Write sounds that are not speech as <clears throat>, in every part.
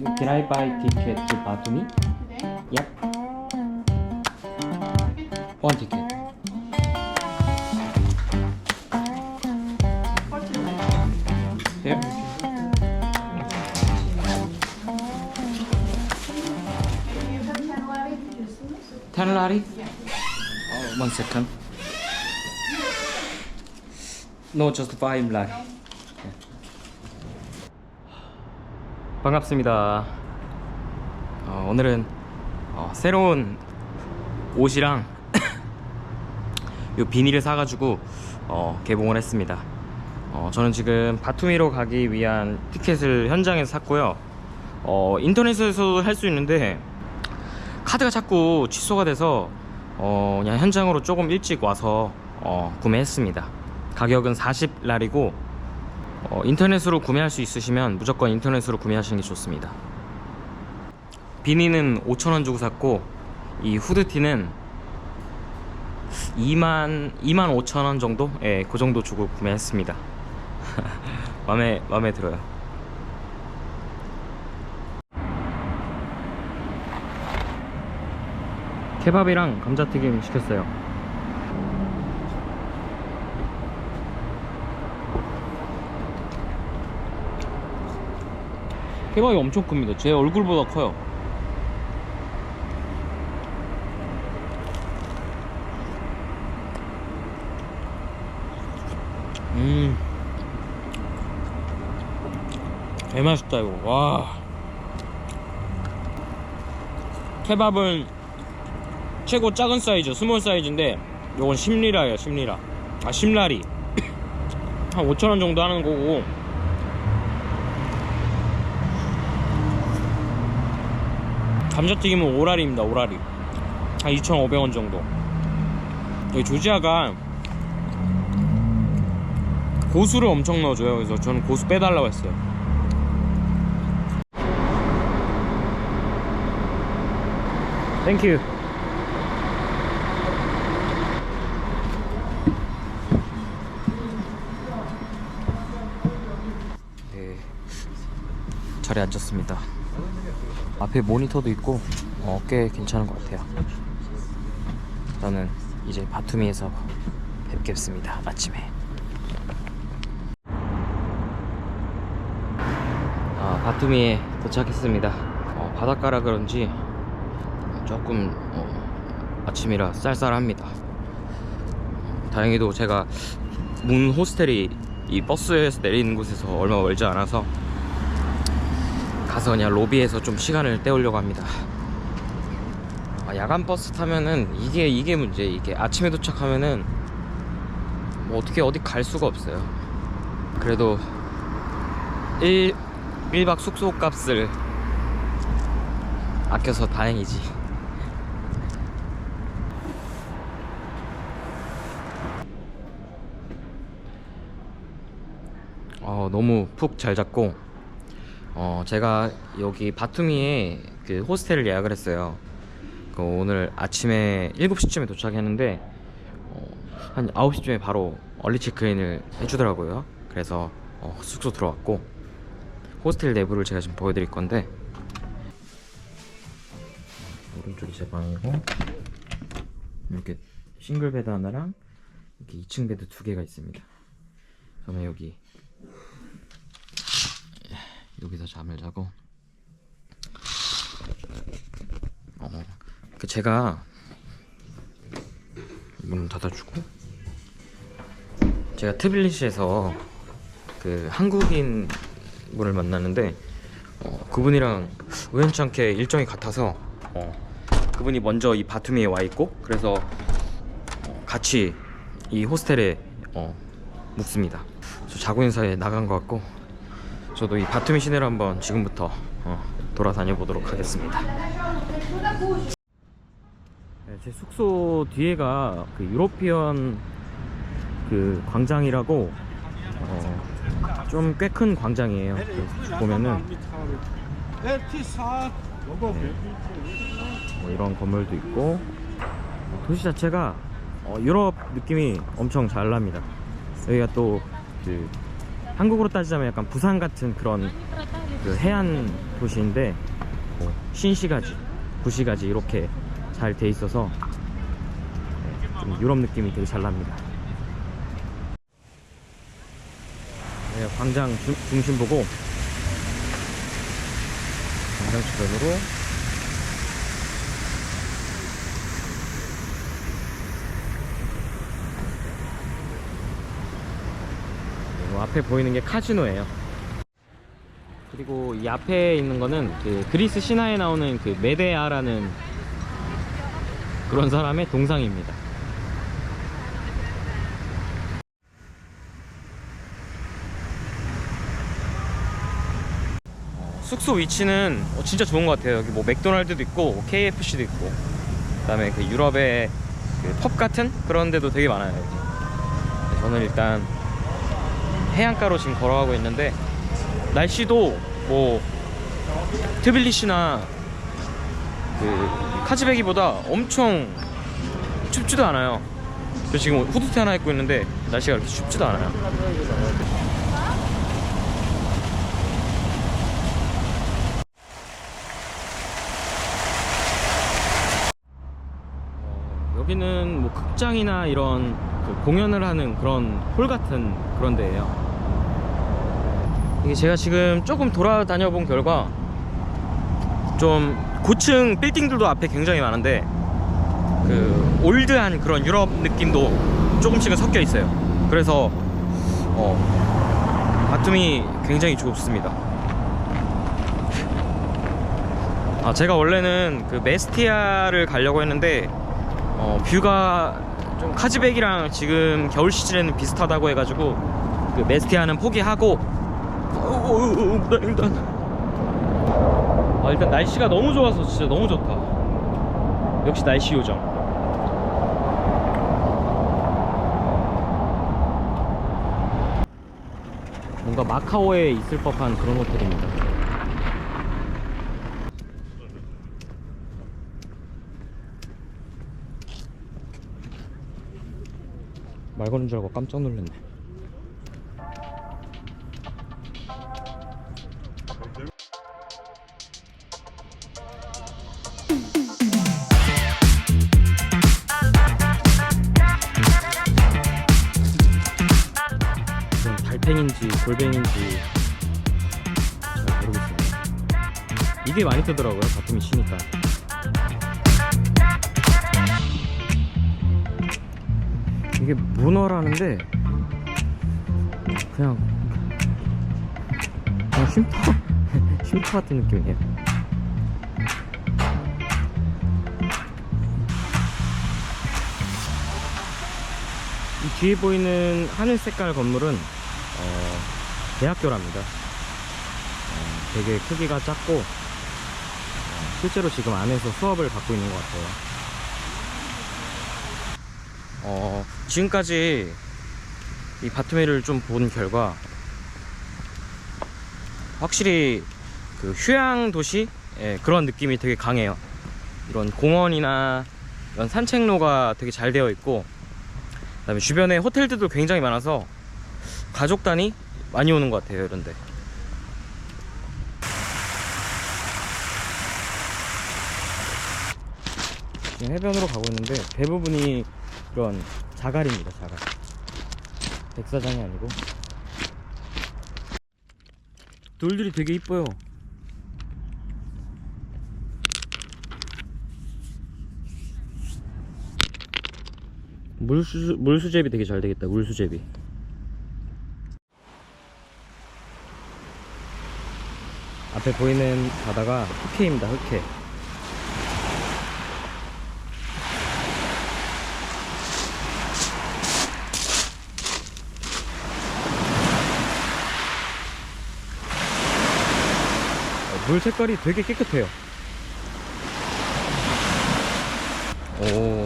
Can I buy ticket to Batumi? Today? Yep. One ticket. For today. Here. Do you have ten lari? Ten lari? Yeah. Oh, one second. No, just five lari. 반갑습니다. 어, 오늘은 어, 새로운 옷이랑 <coughs> 요 비닐을 사가지고 어, 개봉을 했습니다. 어, 저는 지금 바투미로 가기 위한 티켓을 현장에서 샀고요. 어, 인터넷에서도 할 수 있는데 카드가 자꾸 취소가 돼서 어, 그냥 현장으로 조금 일찍 와서 어, 구매했습니다. 가격은 40랄이고 어, 인터넷으로 구매할 수 있으시면 무조건 인터넷으로 구매하시는 게 좋습니다. 비니는 5,000원 주고 샀고 이 후드티는 2만 2만 5천원 정도? 예, 그 정도 주고 구매했습니다. <laughs> 마음에 마음에 들어요. 케밥이랑 감자튀김 시켰어요. 케밥이 엄청 큽니다. 제 얼굴보다 커요. 음. 개 맛있다 이거. 와. 케밥은 최고 작은 사이즈, 스몰 사이즈인데 요건 10리라예요, 10리라. 아, 10라리. <clears throat> 한 5천원 정도 하는 거고. 감자튀김은 오라리입니다, 오라리. 한 2,500원 정도. 여기 조지아가 고수를 엄청 넣어줘요. 그래서 저는 고수 빼달라고 했어요. 땡큐. 네, 자리에 앉았습니다. 앞에 모니터도 있고 어, 꽤 괜찮은 것 같아요. 저는 이제 바투미에서 뵙겠습니다. 아침에. 아, 바투미에 도착했습니다. 어, 바닷가라 그런지 조금 어, 아침이라 쌀쌀합니다. 다행히도 제가 문 호스텔이 이 버스에서 내리는 곳에서 얼마 멀지 않아서 가서 그냥 로비에서 좀 시간을 때우려고 합니다. 아, 야간 버스 타면은 이게 이게 문제. 이게 아침에 도착하면은 뭐 어떻게 어디 갈 수가 없어요. 그래도 1 1박 숙소 값을 아껴서 다행이지. 어, 너무 푹 잘 잤고 어, 제가 여기 바투미에 그 호스텔을 예약을 했어요. 그 오늘 아침에 7시쯤에 도착했는데 어, 한 9시쯤에 바로 얼리 체크인을 해주더라고요. 그래서 어, 숙소 들어왔고 호스텔 내부를 제가 지금 보여드릴 건데 오른쪽이 제 방이고 이렇게 싱글 베드 하나랑 이렇게 2층 베드 두 개가 있습니다. 저는 여기 여기서 잠을 자고 어, 그 제가 문 닫아주고 제가 트빌리시에서 그 한국인 분을 만났는데 어, 그분이랑 우연치 않게 일정이 같아서 어, 그분이 먼저 이 바투미에 와 있고 그래서 어, 같이 이 호스텔에 어, 묵습니다. 저 자고 사이에 나간 것 같고 저도 이 바투미 시내를 한번 지금부터 어, 돌아다녀 보도록 하겠습니다. 네, 제 숙소 뒤에가 그 유로피언 그 광장이라고 어, 좀 꽤 큰 광장이에요. 그래서 보면은 뭐 이런 건물도 있고 어, 도시 자체가 어, 유럽 느낌이 엄청 잘 납니다. 여기가 또그 한국으로 따지자면 약간 부산 같은 그런 그 해안 도시인데 뭐 신시가지, 구시가지 이렇게 잘 돼 있어서 네, 좀 유럽 느낌이 되게 잘 납니다. 네, 광장 중, 중심 보고 광장 주변으로 앞에 보이는 게 카지노예요. 그리고 이 앞에 있는 거는 그 그리스 신화에 나오는 그 메데아라는 그런 사람의 동상입니다. 어, 숙소 위치는 어, 진짜 좋은 것 같아요. 여기 뭐 맥도날드도 있고 KFC도 있고 그 다음에 그 유럽의 그 펍 같은 그런 데도 되게 많아요. 네, 저는 일단 해안가로 지금 걸어가고 있는데 날씨도 뭐 트빌리시나 그 카즈베기보다 엄청 춥지도 않아요. 저 지금 후드티 하나 입고 있는데 날씨가 그렇게 춥지도 않아요. 어, 여기는 뭐 극장이나 이런 그 공연을 하는 그런 홀 같은 그런 데예요. 이게 제가 지금 조금 돌아다녀 본 결과 좀 고층 빌딩들도 앞에 굉장히 많은데 그 올드한 그런 유럽 느낌도 조금씩은 섞여 있어요. 그래서 어 바툼이 굉장히 좋습니다. 아 제가 원래는 그 메스티아를 가려고 했는데 어 뷰가 좀 카즈백이랑 지금 겨울 시즌에는 비슷하다고 해가지고 그 메스티아는 포기하고 어어어 일단 아 일단 날씨가 너무 좋아서 진짜 너무 좋다 역시 날씨 요정 뭔가 마카오에 있을 법한 그런 호텔입니다 말 거는 줄 알고 깜짝 놀랐네 이게 많이 뜨더라고요. 바툼이 치니까. 이게 문어라는데 그냥 그냥 쉼터 <laughs> 쉼터 같은 느낌이에요. 이 뒤에 보이는 하늘 색깔 건물은 어, 대학교랍니다. 어, 되게 크기가 작고 어, 실제로 지금 안에서 수업을 받고 있는 것 같아요. 어, 지금까지 이 바투메를 좀 본 결과 확실히 그 휴양 도시 예, 그런 느낌이 되게 강해요. 이런 공원이나 이런 산책로가 되게 잘 되어 있고 그다음에 주변에 호텔들도 굉장히 많아서 가족 단위 많이 오는 것 같아요 이런데 지금 해변으로 가고 있는데 대부분이 그런 자갈입니다 자갈. 백사장이 아니고. 돌들이 되게 이뻐요. 물수, 물수제비 되게 잘 되겠다 물수제비. 앞에 보이는 바다가 흑해입니다 흑해 물 색깔이 되게 깨끗해요 오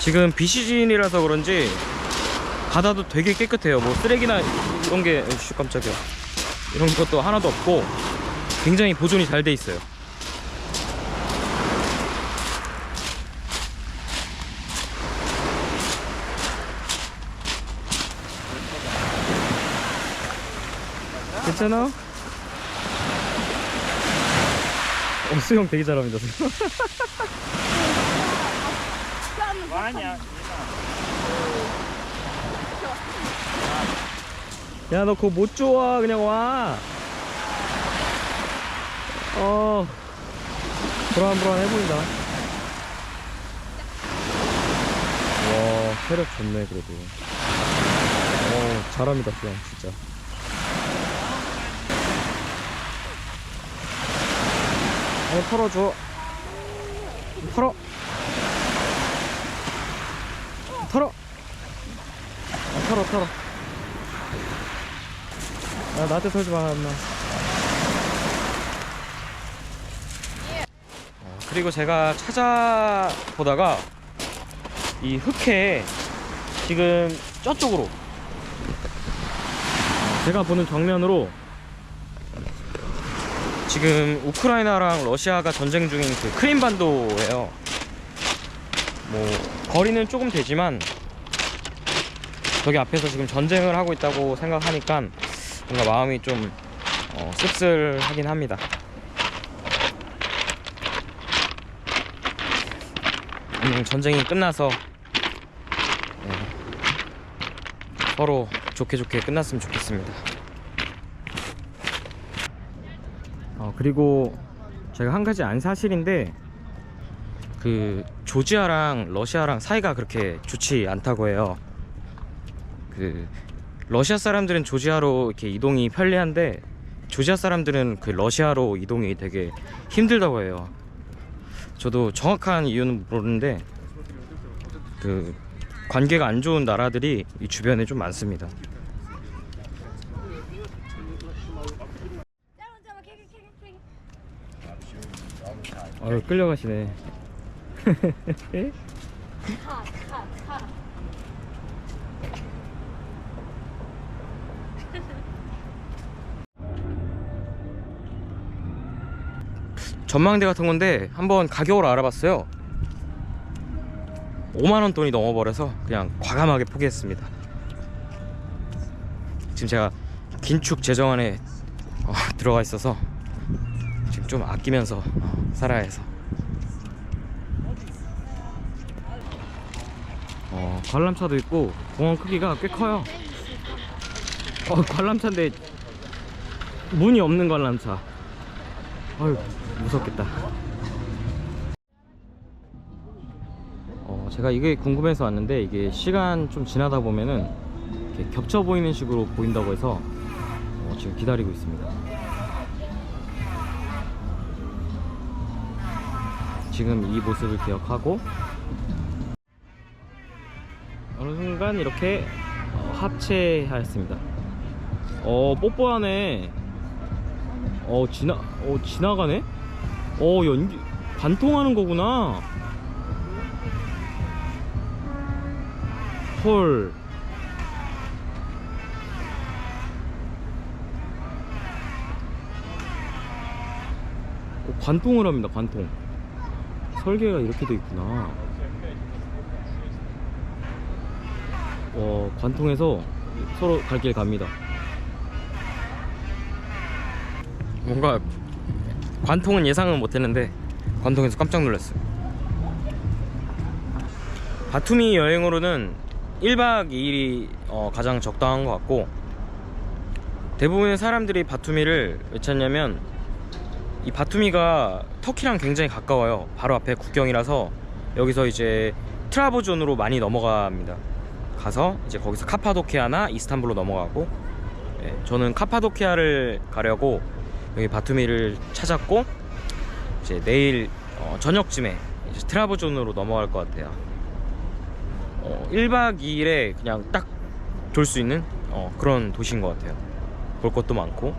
지금 비 시즌이라서 그런지 바다도 되게 깨끗해요. 뭐 쓰레기나 이런 게 씨, 깜짝이야. 이런 것도 하나도 없고 굉장히 보존이 잘 돼 있어요. 괜찮아? 어, 수영 되게 잘합니다. 야, 너 그거 못 좋아. 그냥 와. 어, 불안불안해 보인다. 와, 체력 좋네, 그래도. 어, 잘합니다, 수영, 진짜. 어, 털어줘. 털어. 털어. 어, 털어, 털어. 야, 나한테 털지 마, 엄마. 어, 그리고 제가 찾아보다가 이 흑해 지금 저쪽으로 제가 보는 정면으로 지금 우크라이나랑 러시아가 전쟁 중인 그 크림반도예요. 뭐 거리는 조금 되지만 저기 앞에서 지금 전쟁을 하고 있다고 생각하니까 뭔가 마음이 좀 어, 씁쓸하긴 합니다. 음, 전쟁이 끝나서 네, 서로 좋게 좋게 끝났으면 좋겠습니다. 어, 그리고 제가 한 가지 안 사실인데 그 조지아랑 러시아랑 사이가 그렇게 좋지 않다고 해요. 그 러시아 사람들은 조지아로 이렇게 이동이 편리한데 조지아 사람들은 그 러시아로 이동이 되게 힘들다고 해요. 저도 정확한 이유는 모르는데 그 관계가 안 좋은 나라들이 이 주변에 좀 많습니다. 아유 끌려가시네. <laughs> 전망대 같은 건데 한번 가격을 알아봤어요. 5만 원 돈이 넘어버려서 그냥 과감하게 포기했습니다. 지금 제가 긴축 재정안에 어, 들어가 있어서 좀 아끼면서 어, 살아야 해서. 어, 관람차도 있고 공원 크기가 꽤 커요. 어, 관람차인데 문이 없는 관람차. 아유 무섭겠다. 어, 제가 이게 궁금해서 왔는데 이게 시간 좀 지나다 보면은 겹쳐 보이는 식으로 보인다고 해서 어, 지금 기다리고 있습니다. 지금 이 모습을 기억하고 어느 순간 이렇게 어, 합체하였습니다. 어 뽀뽀하네. 어 지나 어 지나가네? 어 연기 관통하는 거구나. 헐. 어, 관통을 합니다. 관통. 설계가 이렇게 돼 있구나. 어 관통해서 서로 갈 길 갑니다. 뭔가 관통은 예상은 못했는데 관통에서 깜짝 놀랐어요. 바투미 여행으로는 1박 2일이 어, 가장 적당한 것 같고 대부분의 사람들이 바투미를 왜 찾냐면 이 바투미가 터키랑 굉장히 가까워요. 바로 앞에 국경이라서 여기서 이제 트라보존으로 많이 넘어갑니다. 가서 이제 거기서 카파도키아나 이스탄불로 넘어가고 예, 저는 카파도키아를 가려고 여기 바투미를 찾았고 이제 내일 어, 저녁쯤에 이제 트라보존으로 넘어갈 것 같아요. 어, 1박 2일에 그냥 딱 돌 수 있는 어, 그런 도시인 것 같아요. 볼 것도 많고.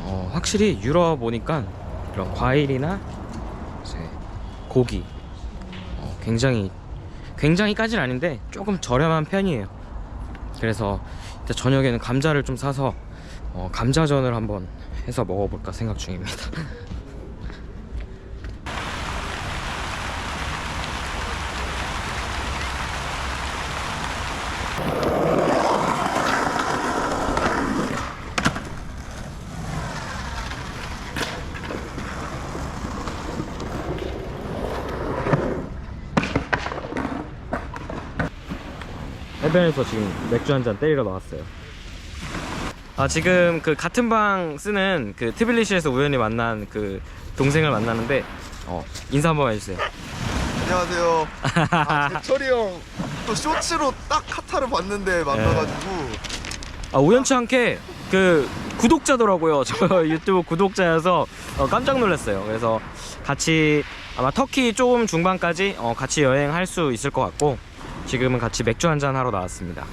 어, 확실히 유럽 오니까 이런 과일이나 고기 어, 굉장히 굉장히까지는 아닌데 조금 저렴한 편이에요. 그래서 저녁에는 감자를 좀 사서 어, 감자전을 한번 해서 먹어볼까 생각 중입니다. <laughs> 해변에서 지금 맥주 한 잔 때리러 나왔어요. 아 지금 그 같은 방 쓰는 그 트빌리시에서 우연히 만난 그 동생을 만나는데 어 인사 한번 해주세요. 안녕하세요. <laughs> 아, 제철이 형 또 쇼츠로 딱 카타를 봤는데 만나가지고 아 우연치 않게 그 구독자더라고요. <laughs> 저 유튜브 구독자여서 어, 깜짝 놀랐어요. 그래서 같이 아마 터키 조금 중반까지 어, 같이 여행할 수 있을 것 같고 지금은 같이 맥주 한잔 하러 나왔습니다.